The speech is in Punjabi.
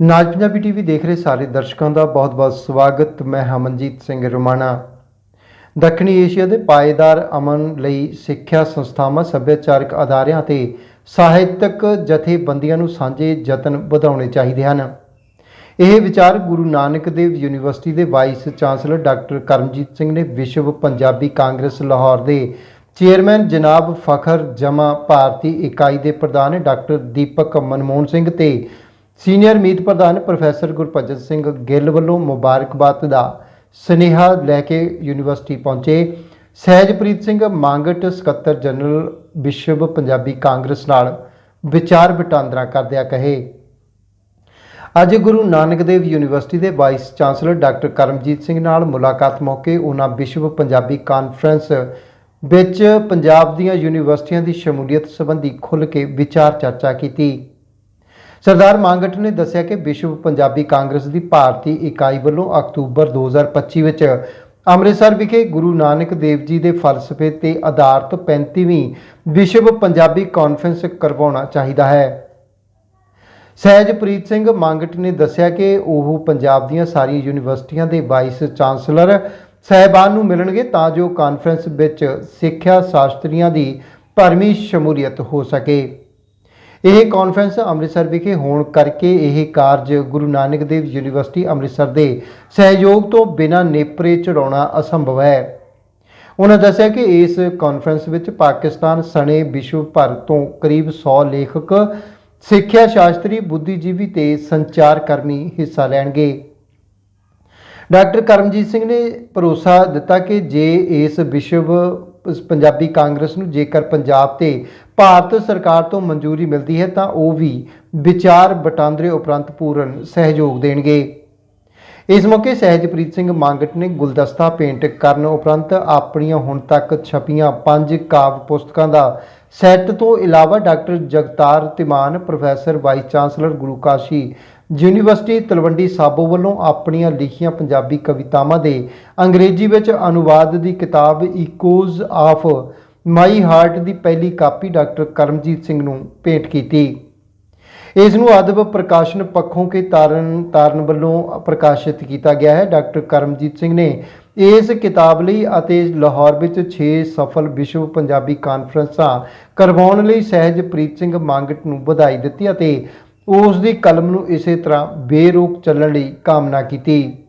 ਨਾਜ ਪੰਜਾਬੀ ਟੀਵੀ ਦੇਖ ਰਹੇ ਸਾਰੇ ਦਰਸ਼ਕਾਂ ਦਾ ਬਹੁਤ-ਬਹੁਤ ਸਵਾਗਤ। ਮੈਂ ਹਮਨਜੀਤ ਸਿੰਘ ਰਮਾਣਾ। ਦੱਖਣੀ ਏਸ਼ੀਆ ਦੇ ਪਾਏਦਾਰ ਅਮਨ ਲਈ ਸਿੱਖਿਆ ਸੰਸਥਾਵਾਂ, ਸੱਭਿਆਚਾਰਕ ਅਦਾਰਿਆਂ ਤੇ ਸਾਹਿਤਕ ਜਥੇਬੰਦੀਆਂ ਨੂੰ ਸਾਂਝੇ ਯਤਨ ਵਧਾਉਣੇ ਚਾਹੀਦੇ ਹਨ। ਇਹ ਵਿਚਾਰ ਗੁਰੂ ਨਾਨਕ ਦੇਵ ਯੂਨੀਵਰਸਿਟੀ ਦੇ vice chancellor doctor Karamjit Singh ਨੇ ਵਿਸ਼ਵ ਪੰਜਾਬੀ ਕਾਂਗਰਸ ਲਾਹੌਰ ਦੇ ਚੇਅਰਮੈਨ ਜਨਾਬ ਫਖਰ ਜਮਾ ਭਾਰਤੀ ਇਕਾਈ ਦੇ ਪ੍ਰਧਾਨ ਡਾਕਟਰ ਦੀਪਕ ਮਨਮੋਹਨ ਸਿੰਘ ਤੇ ਸੀਨੀਅਰ ਮੀਤ ਪ੍ਰਧਾਨ ਪ੍ਰੋਫੈਸਰ ਗੁਰਪ੍ਰਜਤ ਸਿੰਘ ਗਿੱਲ ਵੱਲੋਂ ਮੁਬਾਰਕਬਾਦ ਦਾ ਸਨੇਹਾ ਲੈ ਕੇ ਯੂਨੀਵਰਸਿਟੀ ਪਹੁੰਚੇ ਸਹਿਜਪ੍ਰੀਤ ਸਿੰਘ ਮੰਗਟ, ਸਕੱਤਰ ਜਨਰਲ ਵਿਸ਼ਵ ਪੰਜਾਬੀ ਕਾਂਗਰਸ ਨਾਲ ਵਿਚਾਰ ਵਟਾਂਦਰਾ ਕਰਦਿਆਂ ਕਹੇ। ਅੱਜ ਗੁਰੂ ਨਾਨਕ ਦੇਵ ਯੂਨੀਵਰਸਿਟੀ ਦੇ vice chancellor doctor Karamjit Singh ਨਾਲ ਮੁਲਾਕਾਤ ਮੌਕੇ ਉਹਨਾਂ ਵਿਸ਼ਵ ਪੰਜਾਬੀ ਕਾਨਫਰੰਸ ਵਿੱਚ ਪੰਜਾਬ ਦੀਆਂ ਯੂਨੀਵਰਸਿਟੀਆਂ ਦੀ ਸ਼ਮੂਲੀਅਤ ਸੰਬੰਧੀ ਖੁੱਲ੍ਹ ਕੇ ਵਿਚਾਰ ਚਰਚਾ ਕੀਤੀ। ਸਰਦਾਰ ਮੰਗਟ ਨੇ ਦੱਸਿਆ ਕਿ ਵਿਸ਼ਵ ਪੰਜਾਬੀ ਕਾਂਗਰਸ ਦੀ ਭਾਰਤੀ ਇਕਾਈ ਵੱਲੋਂ ਅਕਤੂਬਰ 2025 ਵਿੱਚ ਅੰਮ੍ਰਿਤਸਰ ਵਿਖੇ ਗੁਰੂ ਨਾਨਕ ਦੇਵ ਜੀ ਦੇ ਫਲਸਫੇ ਤੇ ਆਧਾਰਿਤ 35ਵੀਂ ਵਿਸ਼ਵ ਪੰਜਾਬੀ ਕਾਨਫਰੰਸ ਕਰਵਾਉਣਾ ਚਾਹੀਦਾ ਹੈ। ਸਹਿਜਪ੍ਰੀਤ ਸਿੰਘ ਮੰਗਟ ਨੇ ਦੱਸਿਆ ਕਿ ਉਹ ਪੰਜਾਬ ਦੀਆਂ ਸਾਰੀਆਂ ਯੂਨੀਵਰਸਿਟੀਆਂ ਦੇ ਵਾਈਸ ਚਾਂਸਲਰ ਸਹਿਬਾਨ ਨੂੰ ਮਿਲਣਗੇ ਤਾਂ ਜੋ ਕਾਨਫਰੰਸ ਵਿੱਚ ਸਿੱਖਿਆ ਸ਼ਾਸਤਰੀਆਂ ਦੀ ਭਰਮੀ ਸ਼ਮੂਲੀਅਤ ਹੋ ਸਕੇ। ਇਹ ਕਾਨਫਰੰਸ ਅੰਮ੍ਰਿਤਸਰ ਵਿਖੇ ਹੋਣ ਕਰਕੇ ਇਹ ਕਾਰਜ ਗੁਰੂ ਨਾਨਕ ਦੇਵ ਯੂਨੀਵਰਸਿਟੀ ਅੰਮ੍ਰਿਤਸਰ ਦੇ ਸਹਿਯੋਗ ਤੋਂ ਬਿਨਾਂ ਨੇਪਰੇ ਚੜਾਉਣਾ ਅਸੰਭਵ ਹੈ। ਉਹਨਾਂ ਦੱਸਿਆ ਕਿ ਇਸ ਕਾਨਫਰੰਸ ਵਿੱਚ ਪਾਕਿਸਤਾਨ ਸਣੇ ਵਿਸ਼ਵ ਭਰ ਤੋਂ ਕਰੀਬ 100 ਲੇਖਕ, ਸਿੱਖਿਆ ਸ਼ਾਸਤਰੀ, ਬੁੱਧੀਜੀਵੀ ਤੇ ਸੰਚਾਰ ਕਰਮੀ ਹਿੱਸਾ ਲੈਣਗੇ। ਡਾਕਟਰ ਕਰਮਜੀਤ ਸਿੰਘ ਨੇ ਭਰੋਸਾ ਦਿੱਤਾ ਕਿ ਜੇ ਇਸ ਵਿਸ਼ਵ ਪੰਜਾਬੀ ਕਾਂਗਰਸ ਨੂੰ ਜੇਕਰ ਪੰਜਾਬ ਤੇ ਭਾਰਤ ਸਰਕਾਰ ਤੋਂ ਮਨਜ਼ੂਰੀ ਮਿਲਦੀ ਹੈ, ਤਾਂ ਉਹ ਵੀ ਵਿਚਾਰ ਵਟਾਂਦਰੇ ਉਪਰੰਤ ਪੂਰਨ ਸਹਿਯੋਗ ਦੇਣਗੇ। ਇਸ ਮੌਕੇ ਸਹਿਜਪ੍ਰੀਤ ਸਿੰਘ ਮੰਗਟ ਨੇ ਗੁਲਦਸਤਾ ਪੇਂਟ ਕਰਨ ਉਪਰੰਤ ਆਪਣੀਆਂ ਹੁਣ ਤੱਕ ਛਪੀਆਂ ਪੰਜ ਕਾਵ ਪੁਸਤਕਾਂ ਦਾ ਸੈੱਟ ਤੋਂ ਇਲਾਵਾ doctor Jagtar Timan, professor vice chancellor Guru Kashi university Talwandi Sabo ਵੱਲੋਂ ਆਪਣੀਆਂ ਲਿਖੀਆਂ ਪੰਜਾਬੀ ਕਵਿਤਾਵਾਂ ਦੇ ਅੰਗਰੇਜ਼ੀ ਵਿੱਚ ਅਨੁਵਾਦ ਦੀ ਕਿਤਾਬ ਇਕੋਜ਼ ਆਫ ਮਾਈ ਹਾਰਟ ਦੀ ਪਹਿਲੀ ਕਾਪੀ ਡਾਕਟਰ ਕਰਮਜੀਤ ਸਿੰਘ ਨੂੰ ਭੇਂਟ ਕੀਤੀ। ਇਸ ਨੂੰ ਅਦਬ ਪ੍ਰਕਾਸ਼ਨ ਪੱਖੋਂ ਕੇ ਤਾਰਨ ਤਾਰਨ ਵੱਲੋਂ ਪ੍ਰਕਾਸ਼ਿਤ ਕੀਤਾ ਗਿਆ ਹੈ। ਡਾਕਟਰ ਕਰਮਜੀਤ ਸਿੰਘ ਨੇ ਇਸ ਕਿਤਾਬ ਲਈ ਅਤੇ ਲਾਹੌਰ ਵਿੱਚ 6 ਸਫਲ ਵਿਸ਼ਵ ਪੰਜਾਬੀ ਕਾਨਫਰੰਸਾਂ ਕਰਵਾਉਣ ਲਈ ਸਹਿਜਪ੍ਰੀਤ ਸਿੰਘ ਮੰਗਟ ਨੂੰ ਵਧਾਈ ਦਿੱਤੀ ਅਤੇ ਉਸ ਦੀ ਕਲਮ ਨੂੰ ਇਸੇ ਤਰ੍ਹਾਂ ਬੇਰੋਕ ਚੱਲਣ ਲਈ ਕਾਮਨਾ ਕੀਤੀ।